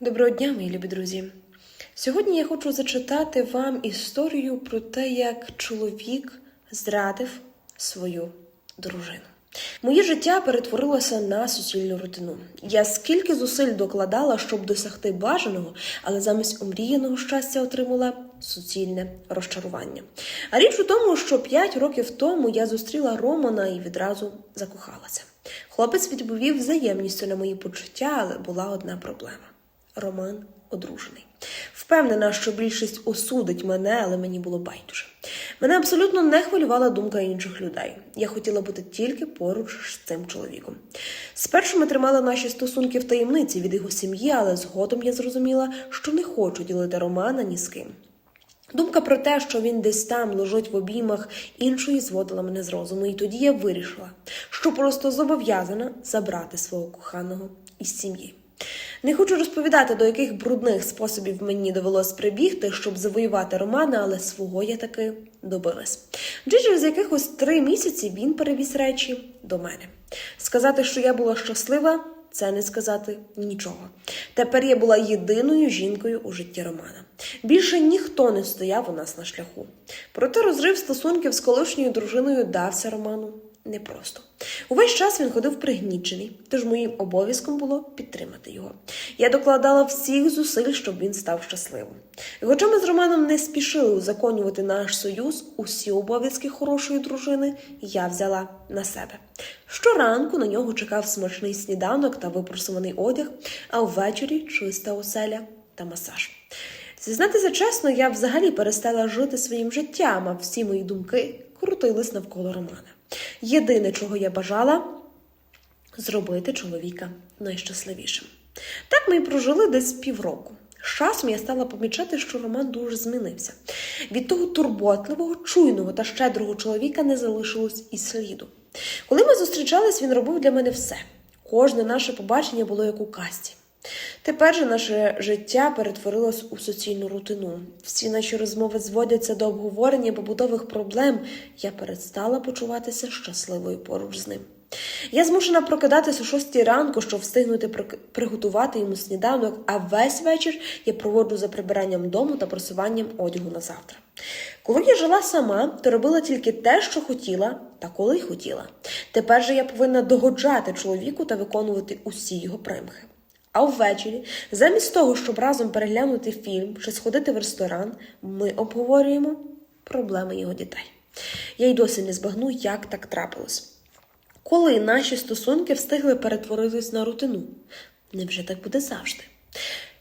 Доброго дня, мої любі друзі. Сьогодні я хочу зачитати вам історію про те, як чоловік зрадив свою дружину. Моє життя перетворилося на суцільну рутину. Я скільки зусиль докладала, щоб досягти бажаного, але замість омріяного щастя отримала суцільне розчарування. А річ у тому, що п'ять років тому я зустріла Романа і відразу закохалася. Хлопець відповів взаємністю на мої почуття, але була одна проблема. Роман одружений. Впевнена, що більшість осудить мене, але мені було байдуже. Мене абсолютно не хвилювала думка інших людей. Я хотіла бути тільки поруч з цим чоловіком. Спершу ми тримали наші стосунки в таємниці від його сім'ї, але згодом я зрозуміла, що не хочу ділити Романа ні з ким. Думка про те, що він десь там лежить в обіймах іншої, зводила мене з розуму, і тоді я вирішила, що просто зобов'язана забрати свого коханого із сім'ї. Не хочу розповідати, до яких брудних способів мені довелось прибігти, щоб завоювати Романа, але свого я таки добилась. Вже через якихось три місяці він перевіз речі до мене. Сказати, що я була щаслива, це не сказати нічого. Тепер я була єдиною жінкою у житті Романа. Більше ніхто не стояв у нас на шляху. Проте розрив стосунків з колишньою дружиною дався Роману непросто. Увесь час він ходив пригнічений, тож моїм обов'язком було підтримати його. Я докладала всіх зусиль, щоб він став щасливим. І хоча ми з Романом не спішили узаконювати наш союз, усі обов'язки хорошої дружини я взяла на себе. Щоранку на нього чекав смачний сніданок та випросуваний одяг, а ввечері чиста оселя та масаж. Зізнатися чесно, я взагалі перестала жити своїм життям, а всі мої думки крутились навколо Романа. Єдине, чого я бажала, зробити чоловіка найщасливішим. Так ми і прожили десь півроку. З часом я стала помічати, що Роман дуже змінився. Від того турботливого, чуйного та щедрого чоловіка не залишилось і сліду. Коли ми зустрічались, він робив для мене все. Кожне наше побачення було як у касті. Тепер же наше життя перетворилось у суцільну рутину. Всі наші розмови зводяться до обговорення побутових проблем. Я перестала почуватися щасливою поруч з ним. Я змушена прокидатися о шостій ранку, щоб встигнути приготувати йому сніданок, а весь вечір я проводжу за прибиранням дому та просуванням одягу на завтра. Коли я жила сама, то робила тільки те, що хотіла, та коли хотіла. Тепер же я повинна догоджати чоловіку та виконувати усі його примхи. А ввечері, замість того, щоб разом переглянути фільм чи сходити в ресторан, ми обговорюємо проблеми його дітей. Я й досі не збагну, як так трапилось. Коли наші стосунки встигли перетворитись на рутину? Невже так буде завжди?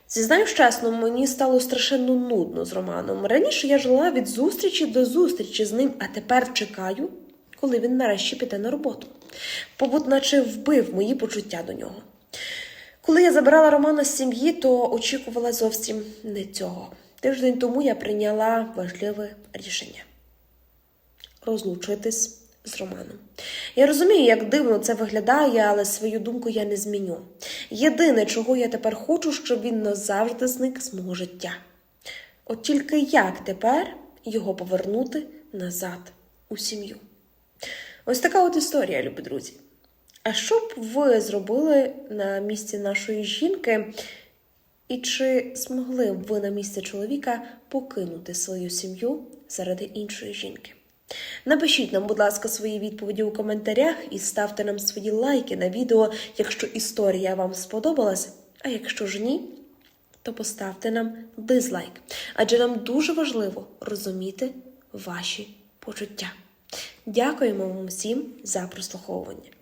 Зізнаюсь чесно, мені стало страшенно нудно з Романом. Раніше я жила від зустрічі до зустрічі з ним, а тепер чекаю, коли він нарешті піде на роботу. Побут наче вбив мої почуття до нього. Коли я забирала Романа з сім'ї, то очікувала зовсім не цього. Тиждень тому я прийняла важливе рішення розлучитись з Романом. Я розумію, як дивно це виглядає, але свою думку я не зміню. Єдине, чого я тепер хочу, щоб він назавжди зник з мого життя. От тільки як тепер його повернути назад у сім'ю? Ось така от історія, любі друзі. А що б ви зробили на місці нашої жінки? І чи змогли б ви на місці чоловіка покинути свою сім'ю заради іншої жінки? Напишіть нам, будь ласка, свої відповіді у коментарях і ставте нам свої лайки на відео, якщо історія вам сподобалась. А якщо ж ні, то поставте нам дизлайк, адже нам дуже важливо розуміти ваші почуття. Дякуємо вам всім за прослуховування.